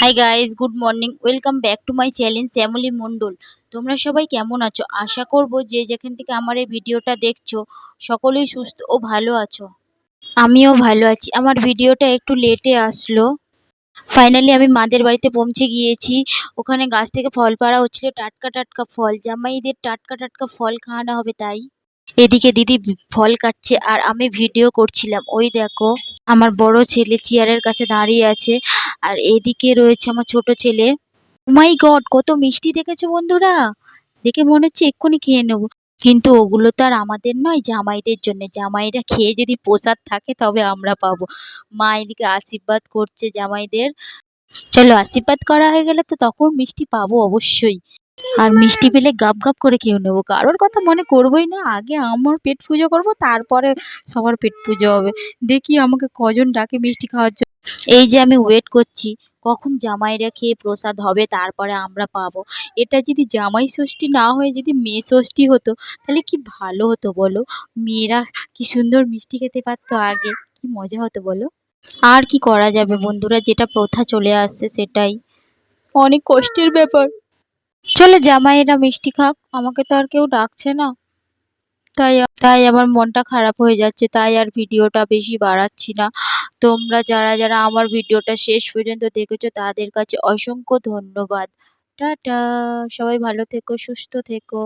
Hi guys good morning welcome back to my channel Shyamali Mondal তোমরা সবাই কেমন আছো? আশা করব যে যেখান থেকে আমার এই ভিডিওটা দেখছ, সকলেই সুস্থ ও ভালো আছো। আমিও ভালো আছি। আমার ভিডিওটা একটু লেটে আসলো। ফাইনালি আমি মাদের বাড়িতে পৌঁছে গিয়েছি। ওখানে গাছ থেকে ফল পাড়া হচ্ছিল, টাটকা টাটকা ফল। জামাইদের টাটকা টাটকা ফল খাওয়ানো হবে তাই। এদিকে দিদি ফল কাটছে আর আমি ভিডিও করছিলাম। ওই দেখো। আমার বড় ছেলে চেয়ারের কাছে দাঁড়িয়ে আছে আর এদিকে রয়েছে আমার ছোট ছেলে। মাই গড কত মিষ্টি দেখেছ বন্ধুরা? দেখে মনে হচ্ছে এক্ষুনি খেয়ে নেব। কিন্তু ওগুলো তো আর আমাদের নয়, জামাইদের জন্য। জামাইরা খেয়ে যদি প্রসাদ থাকে তবে আমরা পাবো। মা এদিকে আশীর্বাদ করছে জামাইদের। চলো আশীর্বাদ করা হয়ে গেলে তো তখন মিষ্টি পাবো অবশ্যই। আর মিষ্টি পেলে গাপ গাব করে খেয়ে নেব। কারোর কথা মনে করবোই না। আগে আমার পেট পুজো করব তারপরে সবার পেট পুজো হবে। দেখি আমাকে কজন ডাকে মিষ্টি খাওয়ার জন্য। এই যে আমি ওয়েট করছি কখন জামাইরা খেয়ে প্রসাদ হবে তারপরে আমরা পাবো। এটা যদি জামাই ষষ্ঠী না হয়ে যদি মেয়ে ষষ্ঠী হতো তাহলে কি ভালো হতো বলো? মেয়েরা কি সুন্দর মিষ্টি খেতে পারতো আগে? কি মজা হতো বলো? আর কি করা যাবে বন্ধুরা? যেটা প্রথা চলে আসছে সেটাই। অনেক কষ্টের ব্যাপার। চলো জামাইরা মিষ্টি খাক, আমাকে তো আর কেউ ডাকছে না। তাই তাই আমার মনটা খারাপ হয়ে যাচ্ছে, তাই আর ভিডিওটা বেশি বাড়াচ্ছি না। তোমরা যারা যারা আমার ভিডিওটা শেষ পর্যন্ত দেখেছ, তাদের কাছে অসংখ্য ধন্যবাদ। টাটা, সবাই ভালো থেকো, সুস্থ থেকো।